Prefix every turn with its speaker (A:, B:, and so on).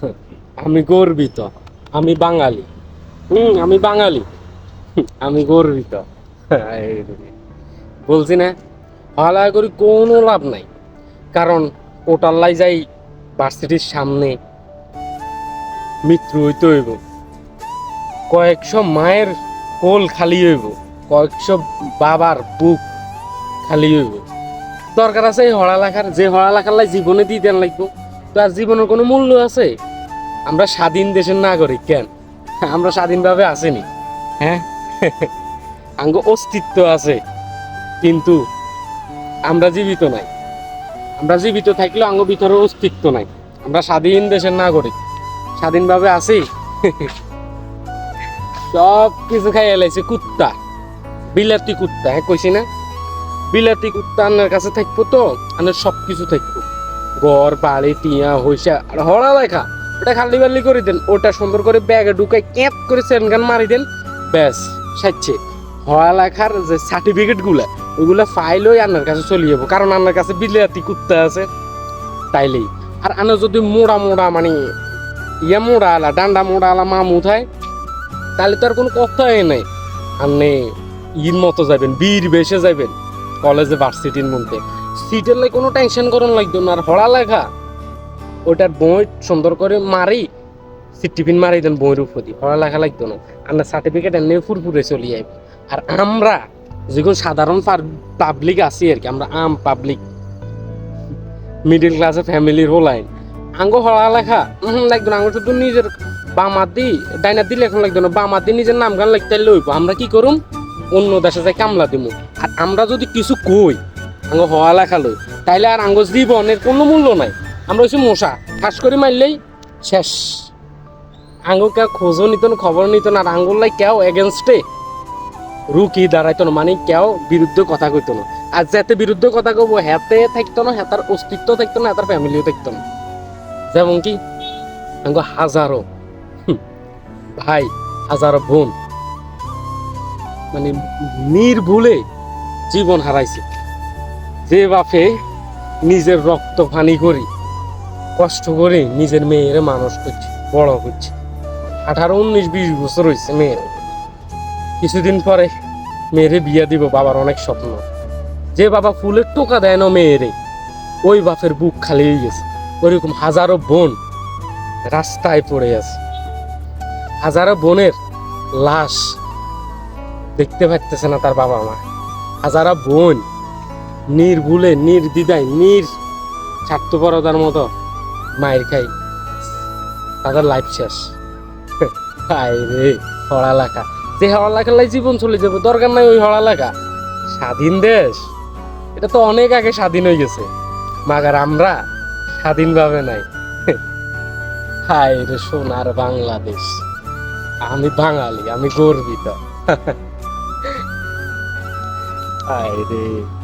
A: আমি গর্বিত, আমি বাঙালি। হুম, আমি বাঙালি। আমি গর্বিত। বলছি না হলা করি কোনো লাভ নাই। কারণ ওটাল্লাই যাই ভার্সিটির সামনে মৃত্যু হইতে হইব। কয়েকশো মায়ের কোল খালি হইব, কয়েকশো বাবার বুক খালি হইব। দরকার আছে এই হড়া লেখার যে হড়া লেখার লাই জীবনে দিয়ে দেন লাগবো। তো আর জীবনের কোনো মূল্য আছে? আমরা স্বাধীন দেশের নাগরিক কেন? আমরা স্বাধীনভাবে আসেনি হ্যাঁ? আঙ্গ অস্তিত্ব আছে, কিন্তু আমরা জীবিত নাই। আমরা জীবিত থাকলেও আঙ্গ ভিতরে অস্তিত্ব নাই। আমরা স্বাধীন দেশের নাগরিক, স্বাধীনভাবে আছি। সব কিছু খাই এলাইছে কুত্তা, বিলাতি কুত্তা হ্যাঁ কইছি না? বিলাতি কুত্তা আন্নার কাছে থাকব তো, আন্নার সব কিছু থাকব। ঘর, বাড়ি, টিয়া, হইসা, আর হড়া লেখা। ওটা খালি বালি করে দেন, ওটা সুন্দর করে ব্যাগে ঢুকাই ক্যাপ করে সেনগান মারি দেন, ব্যাস, সাইচ্ছে। হড়া লেখার যে সার্টিফিকেটগুলা ওইগুলা ফাইল হয়ে আন্নার কাছে চলে যাব, কারণ আন্নার কাছে বিলাতি কুত্তা আছে, তাইলেই। আর আনা যদি মোড়া মোড়া মানে ইয়া মোড়া আলা, ডান্ডা মোড়া আলা মামু থায় তাহলে তো আর কোনো কথাই নাই। আপনি ইর মতো যাবেন বীর বেশে যাবেন কলেজে ভার্সিটির মধ্যে। সিটের লাই কোনো টেনশন করন লাগতো না, আর হড়া লেখা ওইটার বই সুন্দর করে মারি, সিট টিফিন মারি দেন বইয়ের উপর দিয়ে, হড়া লেখা লাগতো না। আর না সার্টিফিকেট এনে ফুরফুরে চলে যাবে আর আমরা যেগুলো সাধারণ পাবলিক আছি আর কি, আমরা আম পাবলিক মিডিল ক্লাসের ফ্যামিলির হোলাইন আঙ্গ হড়া লেখা লাগতো না, আঙ্গ শুধু নিজের ডাইনার দিলে এখন লাগতো না বামাত নিজের নাম গান লাগতে লইব। আমরা কি করুম? অন্য দেশে যাই কামলা দিমু। আর আমরা যদি কিছু কই আঙ্গ হওয়া লেখালৈ তাইলে আর আঙ্গ জীবনের কোনো মূল্য নাই। আমরা হচ্ছে মশা। ঠাস করে মারলেই শেষ। আঙ্গ কেউ খোঁজও নিত না খবর নিত না, আর আঙ্গুল লাই কেউ এগেনস্টে রুকি দাঁড়াইতো না মানে কেউ বিরুদ্ধে কথা কইত না। আর যাতে বিরুদ্ধে কথা কব হেতে থাকতো না, হেতার অস্তিত্ব থাকতো না, হেতার ফ্যামিলিও থাকতো না। যেমন কি? আঙ্গ হাজারো। ভাই, হাজারো বোন। মানে নির্ভুলে জীবন হারাইছে। যে বাপে নিজের রক্ত পানি করি, কষ্ট করে নিজের মেয়ের মানুষ করছে, বড় করছে। আঠারো, উনিশ, বিশ বছর হয়েছে মেয়ের। কিছুদিন পরে মেয়েরে বিয়া দিব বাবার অনেক স্বপ্ন। যে বাবা ফুলের টোকা দেয় না মেয়েরে, ওই বাপের বুক খালি হয়ে গেছে। ওইরকম হাজারো বোন রাস্তায় পড়ে আছে। হাজারো বোনের লাশ দেখতে পাচ্ছে না তার বাবা মা। হাজারা বোন নির্ভুলে নির্দ্বিধায়, নির স্বার্থপরতার মতো মায়ের খাই। তাদের লাইফ শেষ। রে পড়ালেখা যে পড়ালেখার লাই জীবন চলে যাবে, দরকার নাই ওই পড়ালেখা স্বাধীন দেশ, এটা তো অনেক আগে স্বাধীন হয়ে গেছে। মাগার আমরা স্বাধীনভাবে নাই। হায় রে, সোনার বাংলাদেশ। আমি বাঙালি, আমি গর্বিত। হায় রে।